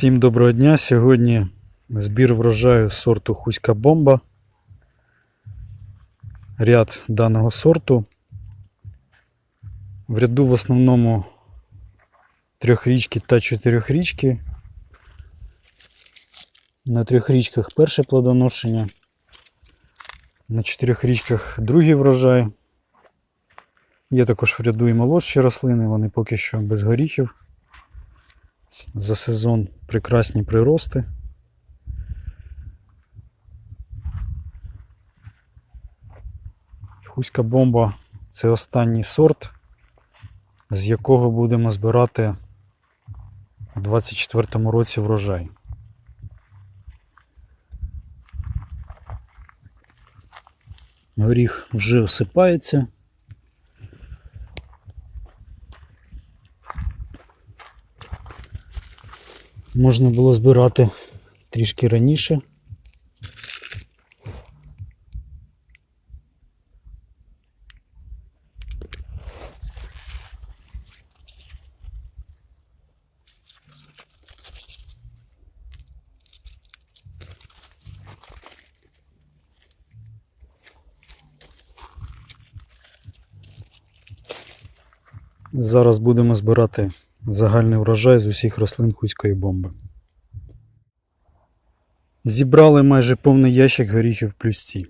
Всім доброго дня. Сьогодні збір врожаю сорту Хуська Бомба. Ряд даного сорту. В ряду в основному трьохрічки та чотирьохрічки. На трьох річках перше плодоношення. На чотирьох річках другий врожай. Є також в ряду і молодші рослини, вони поки що без горіхів за сезон прекрасні прирости. Хуська бомба це останній сорт, з якого будемо збирати у 24 році врожай. Горіх вже осипається. Можна було збирати трішки раніше. Зараз будемо збирати загальний врожай з усіх рослин хуської бомби. Зібрали майже повний ящик горіхів плюсті.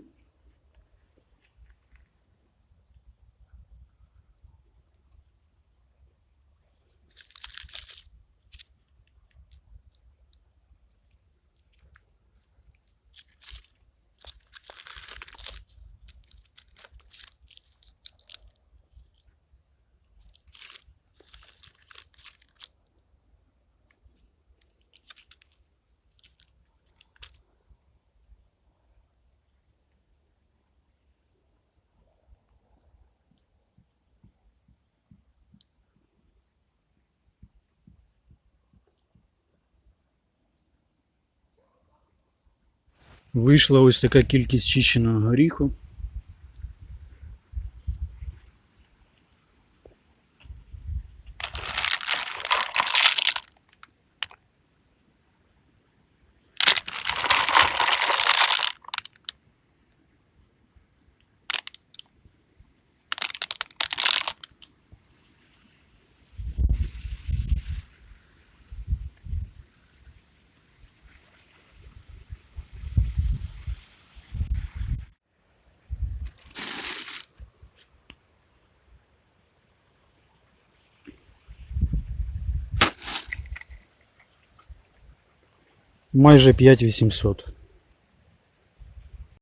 Вийшла ось така кількість чищеного горіху. Майже 5800.